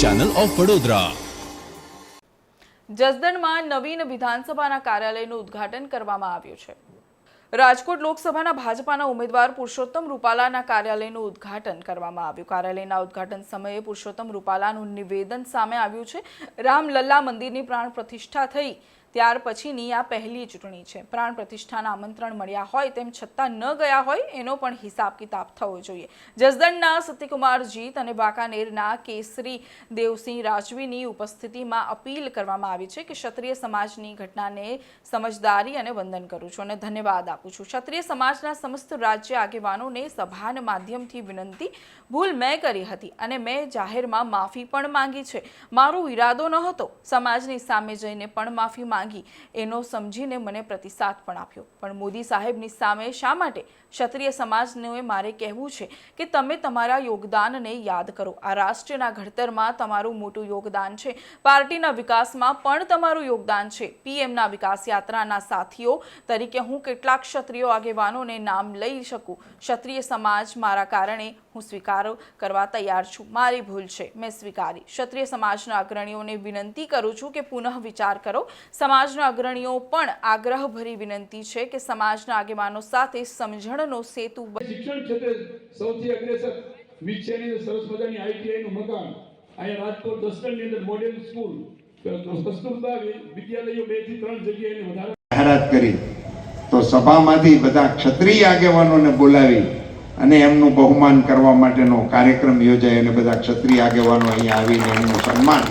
Channel of Vadodara જસદણમાં નવીન વિધાનસભાના કાર્યાલયનું ઉદ્ઘાટન કરવામાં આવ્યું છે. રાજકોટ લોકસભાના ભાજપાના ઉમેદવાર પુરુષોત્તમ રૂપાલાના કાર્યાલયનું ઉદ્ઘાટન કરવામાં આવ્યું. કાર્યાલયના ઉદ્ઘાટન સમયે પુરુષોત્તમ રૂપાલાનું નિવેદન સામે આવ્યું છે. રામલલ્લા મંદિરની પ્રાણ પ્રતિષ્ઠા થઈ ત્યાર પછીની આ પહેલી ચૂંટણી છે. પ્રાણ પ્રતિષ્ઠાના આમંત્રણ મળ્યા હોય તેમ છતાં ન ગયા હોય એનો પણ હિસાબ કિતાબ થવો જોઈએ. જસદણના સત્યકુમાર જીત અને બાકાનેરના કેસરી દેવસિંહ રાજવીની ઉપસ્થિતિમાં અપીલ કરવામાં આવી છે કે ક્ષત્રિય સમાજની ઘટનાને સમજદારી અને વંદન કરું છું અને ધન્યવાદ આપું છું. ક્ષત્રિય સમાજના સમસ્ત રાજ્ય આગેવાનોને સભાના માધ્યમથી વિનંતી, ભૂલ મેં કરી હતી અને મેં જાહેરમાં માફી પણ માંગી છે. મારો ઈરાદો ન હતો સમાજની સામે જઈને પણ માફી એનો સમજીને મને પ્રતિસાદ પણ આપ્યો. પણ મોદી સાહેબની સામે શા માટે ક્ષત્રિય સમાજને મારે કહેવું છે કે તમે તમારા યોગદાનને યાદ કરો. આ રાષ્ટ્રના ઘડતરમાં તમારું મોટું યોગદાન છે. પાર્ટીના વિકાસમાં પણ તમારું યોગદાન છે. પીએમના વિકાસ યાત્રાના સાથીઓ તરીકે હું કેટલાક ક્ષત્રિય આગેવાનોને નામ લઈ શકું. ક્ષત્રિય સમાજ મારા કારણે હું સ્વીકાર કરવા તૈયાર છું. મારી ભૂલ છે. મેં સ્વીકારી. ક્ષત્રિય સમાજના અગ્રણીઓને વિનંતી કરું છું કે પુનઃ વિચાર કરો. સમાજના અગ્રણીઓ પણ આગ્રહભરી વિનંતી છે કે સમાજના આગેવાનો સાથે સમજણનો સેતુ શિક્ષણ ક્ષેત્રે સૌથી અગ્રેસર વિછેની સરસ મજાની આઈટીઆઈ નું મકાન. અહીંયા રાજકોટ દસદણની અંદર મોડેલ સ્કૂલ. કસ્તુરબા વિદ્યાલયો બેથી ત્રણ જગ્યાએ વધારે જાહેરાત કરી. તો સભામાંથી બધા ક્ષત્રિય આગેવાનોને બોલાવી અને એમનું બહુમાન કરવા માટેનો કાર્યક્રમ યોજાય અને બધા ક્ષત્રિય આગેવાનો અહીંયા આવીને એમનું સન્માન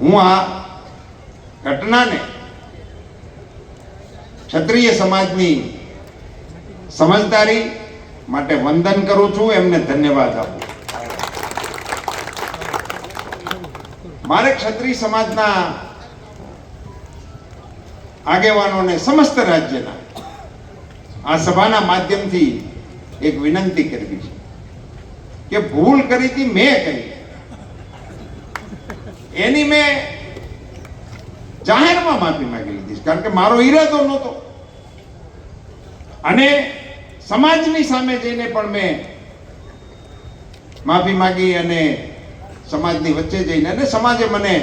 હું આ ઘટનાને ક્ષત્રિય સમાજની સમજદારી માટે વંદન કરું છું, એમને ધન્યવાદ આપું મારે ક્ષત્રિય સમાજના આગેવાનોને સમસ્ત રાજ્યના આ સભાના માધ્યમથી એક વિનંતી કરવી છે કે ભૂલ કરી હતી મેં કરી. એની મેં જાહેરમાં માફી માંગી લીધી કારણ કે મારો ઈરાદો નહોતો. અને સમાજની સામે જઈને પણ મેં માફી માંગી અને સમાજની વચ્ચે જઈને અને સમાજે મને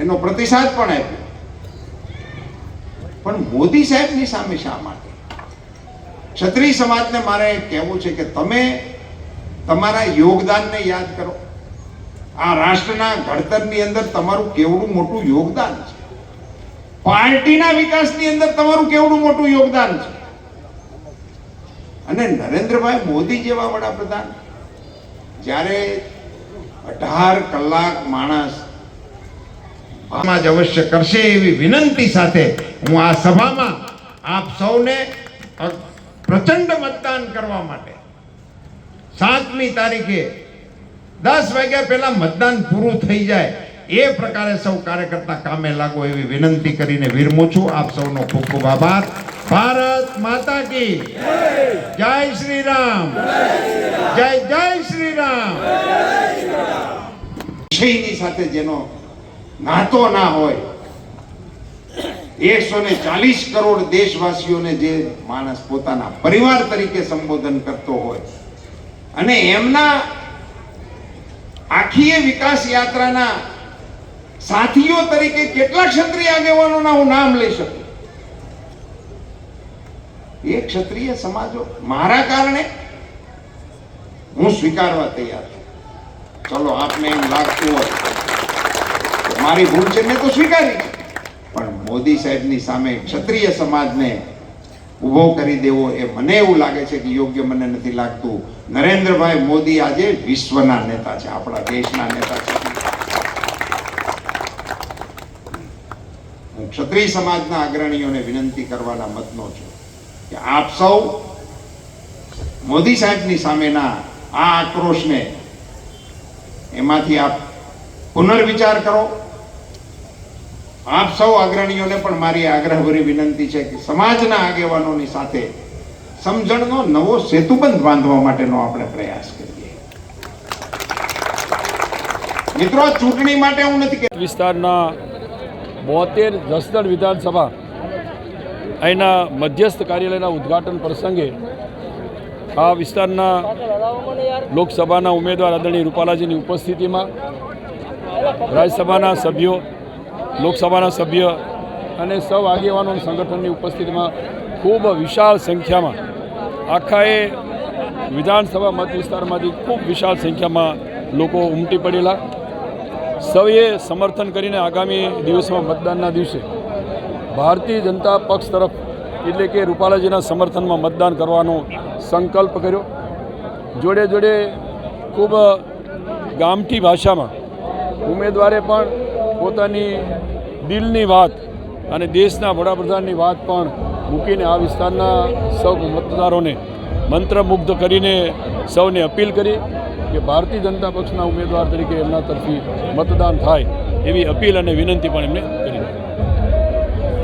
એનો પ્રતિસાદ પણ આપ્યો. પણ મોદી સાહેબની સામે શા માટે? ક્ષત્રિય સમાજને મારે કહેવું છે કે તમે તમારા યોગદાનને યાદ કરો. આ રાષ્ટ્રના ઘડતરની અંદર તમારું કેવડું મોટું યોગદાન છે. પાર્ટીના વિકાસની અંદર તમારું કેવડું મોટું યોગદાન છે. અને નરેન્દ્રભાઈ મોદી જેવા વડાપ્રધાન, જ્યારે અઢાર કલાક માણસ જ અવશ્ય કરશે એવી વિનંતી સાથે હું આ સભામાં આપ સૌને પ્રચંડ મતદાન કરવા માટે. સાતમી તારીખે દસ વાગ્યા પહેલા મતદાન પૂરું થઈ જાય, એ પ્રકારે સૌ કાર્યકર્તા કામે લાગો એવી વિનંતી કરીને વિરમું છું આપ સૌનો ખૂબ ખૂબ આભાર. ભારત માતા કી જય શ્રી રામ જય જય શ્રી રામ વિષયની સાથે જેનો નાતો ના હોય એકસો ને ચાલીસ કરોડ દેશવાસીઓને જે માણસ પોતાના પરિવાર તરીકે સંબોધન કરતો હોય અને એમના આખીય વિકાસ યાત્રાના સાથીઓ તરીકે કેટલા ક્ષત્રિય આગેવાનોના હું નામ લઈ શકું. એ ક્ષત્રિય સમાજો મારા કારણે હું સ્વીકારવા તૈયાર છું. ચલો આપને એમ લાગતું હોય મારી ભૂલ છે મેં તો સ્વીકારી. છે મોદી સાહેબની સામે ક્ષત્રિય સમાજને ઊભો કરી દેવો એ મને એવું લાગે છે કે યોગ્ય મને નથી લાગતું. નરેન્દ્રભાઈ મોદી આજે વિશ્વના નેતા છે, આપણા દેશના નેતા છે. હું ક્ષત્રિય સમાજના અગ્રણીઓને વિનંતી કરવાના મતનો છું કે આપ સૌ મોદી સાહેબની સામેના આ આક્રોશને એમાંથી આપ પુનર્વિચાર કરો. આપ સૌ અગ્રણીઓને પણ મારી આગ્રહભરી વિનંતી છે કે સમાજના આગેવાનોની સાથે સમજણનો નવો સેતુબંધ બાંધવા માટેનો આપણે પ્રયાસ કરીએ. મિત્રો, ચૂંટણી માટે હું નથી વિસ્તારના બોતેર જસદણ વિધાનસભા અહીંના મધ્યસ્થ કાર્યાલયના ઉદ્ઘાટન પ્રસંગે આ વિસ્તારના લોકસભાના ઉમેદવાર આદરણીય રૂપાલાજીની ઉપસ્થિતિમાં રાજ્યસભાના સભ્યો લોકસભાના સભ્ય અને સૌ આગેવાનો સંગઠનની ઉપસ્થિતિમાં ખૂબ વિશાળ સંખ્યામાં આખા એ વિધાનસભા મત વિસ્તારમાંથી ખૂબ વિશાળ સંખ્યામાં લોકો ઉમટી પડેલા. સૌએ સમર્થન કરીને આગામી દિવસમાં મતદાનના દિવસે ભારતીય જનતા પક્ષ તરફ એટલે કે રૂપાલાજીના સમર્થનમાં મતદાન કરવાનો સંકલ્પ કર્યો. જોડે જોડે ખૂબ ગામઠી ભાષામાં ઉમેદવારે પણ પોતાની દિલની વાત અને દેશના વડાપ્રધાનની વાત પણ મૂકીને આ વિસ્તારના સૌ મતદારોને મંત્રમુગ્ધ કરીને સૌને અપીલ કરી કે ભારતીય જનતા પક્ષના ઉમેદવાર તરીકે એમના તરફી મતદાન થાય એવી અપીલ અને વિનંતી પણ એમણે